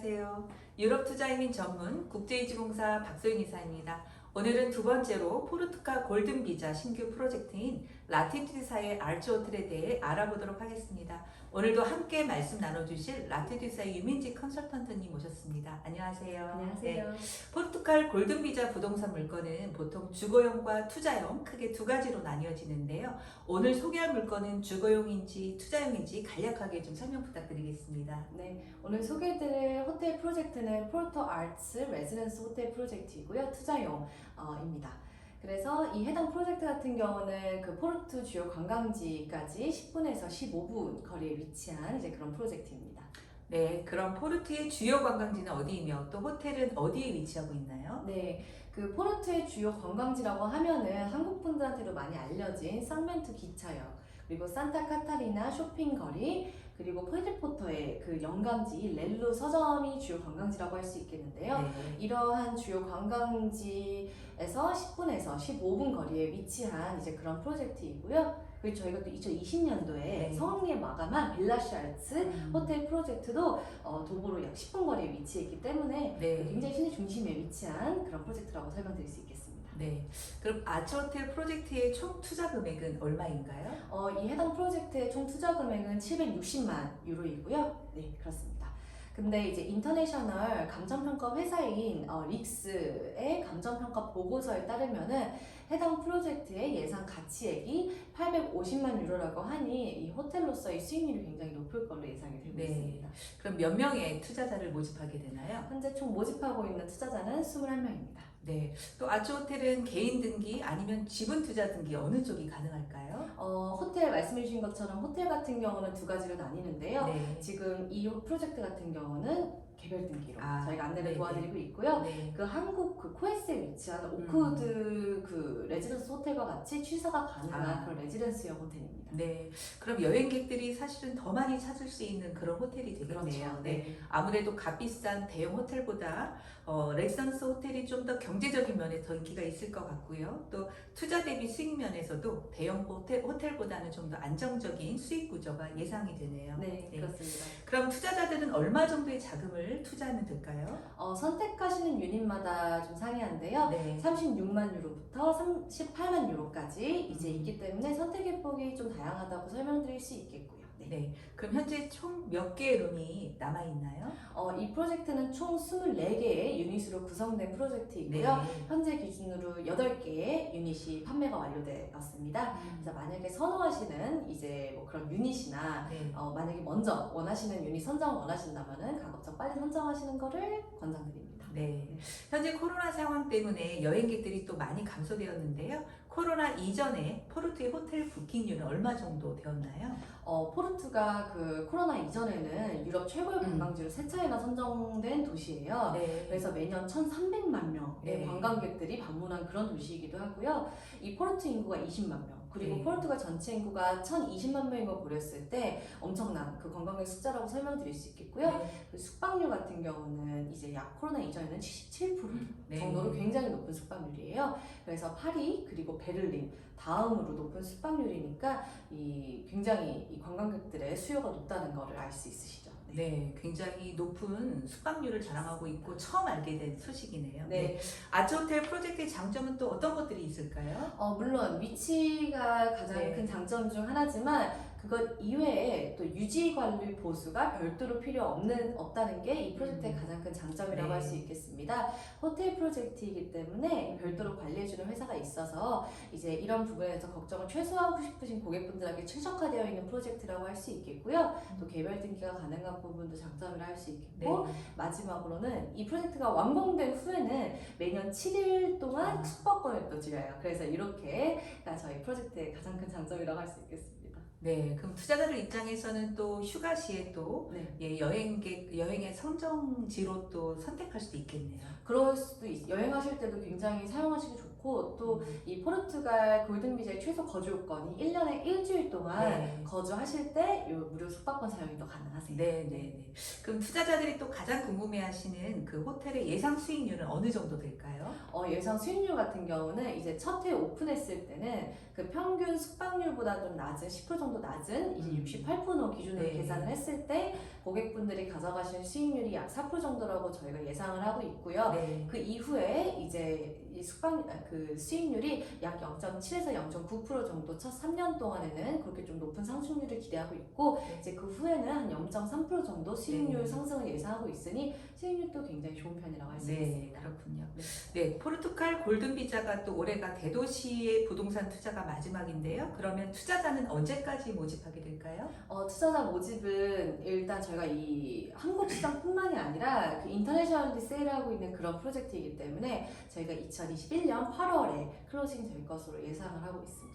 안녕하세요. 유럽 투자이민 전문 국제이주공사 박소윤 이사입니다. 오늘은 두 번째로 포르투갈 골든 비자 신규 프로젝트인 라티투사의 알츠 호텔에 대해 알아보도록 하겠습니다. 오늘도 함께 말씀 나눠주실 라티투사의 유민지 컨설턴트님 모셨습니다. 안녕하세요. 네, 안녕하세요. 포르투갈 골든 비자 부동산 물건은 보통 주거용과 투자용 크게 두 가지로 나뉘어지는데요. 오늘 소개할 물건은 주거용인지 투자용인지 간략하게 좀 설명 부탁드리겠습니다. 네, 오늘 소개해드릴 호텔 프로젝트는 포르토 아츠 레지던스 호텔 프로젝트이고요. 투자용입니다. 그래서 이 해당 프로젝트 같은 경우는 그 포르투 주요 관광지까지 10분에서 15분 거리에 위치한 이제 그런 프로젝트입니다. 네, 그럼 포르투의 주요 관광지는 어디이며 또 호텔은 어디에 위치하고 있나요? 네, 그 포르투의 주요 관광지라고 하면은 한국 분들한테도 많이 알려진 상멘투 기차역, 그리고 산타 카타리나 쇼핑거리, 그리고 페리포터의 그 영감지 렐루 서점이 주요 관광지라고 할 수 있겠는데요. 네. 이러한 주요 관광지에서 10분에서 15분 거리에 위치한 이제 그런 프로젝트이고요. 그리고 저희가 또 2020년도에 네. 성황리에 마감한 빌라시알츠 음. 호텔 프로젝트도 어, 도보로 약 10분 거리에 위치했기 때문에 네. 굉장히 시내 중심에 위치한 그런 프로젝트라고 설명드릴 수 있겠습니다. 네. 그럼 아츠 호텔 프로젝트의 총 투자 금액은 얼마인가요? 어, 이 해당 프로젝트의 총 투자 금액은 760만 유로이고요. 네, 그렇습니다. 근데 이제 인터내셔널 감정평가 회사인 어, 릭스의 감정평가 보고서에 따르면은 해당 프로젝트의 예상 가치액이 850만 유로라고 하니 이 호텔로서의 수익률이 굉장히 높을 걸로 예상이 되고 네. 있습니다. 그럼 몇 명의 투자자를 모집하게 되나요? 현재 총 모집하고 있는 투자자는 21명입니다. 네. 또 아츠 호텔은 개인 등기 아니면 지분 투자 등기 어느 쪽이 가능할까요? 어, 호텔 말씀해 주신 것처럼 호텔 같은 경우는 두 가지로 나뉘는데요. 네. 지금 이 프로젝트 같은 경우는 개별 등기로 아, 저희가 안내를 네, 도와드리고 있고요. 네. 그 한국 그 코에스에 위치한 음. 오크우드 그 레지던스 호텔과 같이 취사가 가능한 아. 그런 레지던스형 호텔입니다. 네. 그럼 여행객들이 사실은 더 많이 찾을 수 있는 그런 호텔이 되겠네요. 그렇죠. 네. 아무래도 값비싼 대형 호텔보다 어, 렉선스 호텔이 좀 더 경제적인 면에 더 인기가 있을 것 같고요. 또 투자 대비 수익 면에서도 대형 호텔, 호텔보다는 좀 더 안정적인 수익 구조가 예상이 되네요. 네, 네. 그렇습니다. 그럼 투자자들은 얼마 정도의 자금을 투자하면 될까요? 어, 선택하시는 유닛마다 좀 상이한데요. 네. 36만 유로부터 38만 유로까지 이제 있기 때문에 선택의 폭이 좀 다 양하다고 설명드릴 수 있겠고요. 네. 네. 그럼 현재 총 몇 개의 룸이 남아 있나요? 어, 이 프로젝트는 총 24개의 유닛으로 구성된 프로젝트이고요. 네. 현재 기준으로 8개의 유닛이 판매가 완료되었습니다. 그래서 만약에 선호하시는 이제 뭐 그런 유닛이나 네. 어, 만약에 먼저 원하시는 유닛 선정을 원하신다면은 가급적 빨리 선정하시는 거를 권장드립니다. 네. 현재 코로나 상황 때문에 여행객들이 또 많이 감소되었는데요. 코로나 이전에 포르투의 호텔 부킹률은 얼마 정도 되었나요? 어, 포르투가 그 코로나 이전에는 유럽 최고의 음. 관광지로 세 차례나 선정된 도시예요. 네. 그래서 매년 1,300만 명의 네. 관광객들이 방문한 그런 도시이기도 하고요. 이 포르투 인구가 20만 명, 그리고 네. 포르투갈 전체 인구가 1,020만 명인 걸 고렸을 때 엄청난 그 관광객 숫자라고 설명드릴 수 있겠고요. 네. 그 숙박률 같은 경우는 이제 약 코로나 이전에는 77% 네. 정도로 굉장히 높은 숙박률이에요. 그래서 파리 그리고 베를린 다음으로 높은 숙박률이니까 이 굉장히 이 관광객들의 수요가 높다는 것을 알수 있으시죠. 네, 굉장히 높은 숙박률을 자랑하고 있고 처음 알게 된 소식이네요. 네. 아츠 호텔 프로젝트의 장점은 또 어떤 것들이 있을까요? 어, 물론 위치가 가장 네. 큰 장점 중 하나지만 그것 이외에 또 유지 관리 보수가 별도로 필요 없는 없다는 게 이 프로젝트의 음. 가장 큰 장점이라고 네. 할수 있겠습니다. 호텔 프로젝트이기 때문에 별도로 관리해주는 회사가 있어서 이제 이런 부분에서 걱정을 최소화하고 싶으신 고객분들에게 최적화되어 있는 프로젝트라고 할 수 있겠고요. 또 개별 등기가 가능한 부분도 장점이라 할수 네. 있겠고 마지막으로는 이 프로젝트가 완공된 후에는 매년 7일 동안 아. 숙박권을 또 드려요. 그래서 이렇게가 저희 프로젝트의 가장 큰 장점이라고 할 수 있겠습니다. 네, 그럼 투자자들 입장에서는 또 휴가 시에 또 네. 예, 여행객 여행의 선정지로 또 선택할 수도 있겠네요. 그럴 수도 있, 여행하실 때도 굉장히 사용하시기 좋 고또 음. 이 포르투갈 골든비자의 최소 거주 요건이 1년에 일주일 동안 네. 거주하실 때 이 무료 숙박권 사용이 또 가능하세요. 네, 네, 네. 그럼 투자자들이 또 가장 궁금해하시는 그 호텔의 예상 수익률은 어느 정도 될까요? 어, 예상 수익률 같은 경우는 이제 첫 해 오픈했을 때는 그 평균 숙박률보다 좀 낮은 10% 정도 낮은 음. 이제 68% 기준으로 네. 계산을 했을 때 고객분들이 가져가시는 수익률이 약 4% 정도라고 저희가 예상을 하고 있고요. 네. 그 이후에 이제 이 숙박 아, 그 수익률이 약 0.7에서 0.9% 정도 첫 3년 동안에는 그렇게 좀 높은 상승률을 기대하고 있고 네. 이제 그 후에는 한 0.3% 정도 수익률 네. 상승을 예상하고 있으니 수익률도 굉장히 좋은 편이라고 할수 네, 있습니다. 그렇군요. 네. 네, 포르투갈 골든 비자가 또 올해가 대도시의 부동산 투자가 마지막인데요. 그러면 투자자는 언제까지 모집하게 될까요? 어, 투자자 모집은 일단 저희가 이 한국 시장뿐만이 아니라 그 인터내셔널리 세일하고 있는 그런 프로젝트이기 때문에 저희가 2021년 8월에 클로징 될 것으로 예상을 하고 있습니다.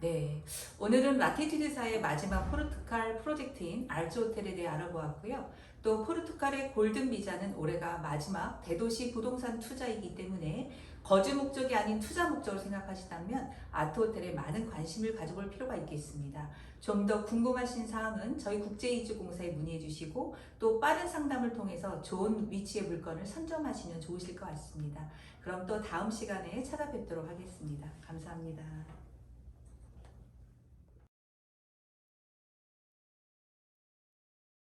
네, 오늘은 라티튜드사의 마지막 포르투갈 프로젝트인 알츠 호텔에 대해 알아보았고요. 또 포르투갈의 골든 비자는 올해가 마지막 대도시 부동산 투자이기 때문에 거주 목적이 아닌 투자 목적으로 생각하시다면 아트 호텔에 많은 관심을 가져볼 필요가 있겠습니다. 좀 더 궁금하신 사항은 저희 국제이주공사에 문의해 주시고 또 빠른 상담을 통해서 좋은 위치의 물건을 선점하시면 좋으실 것 같습니다. 그럼 또 다음 시간에 찾아뵙도록 하겠습니다. 감사합니다.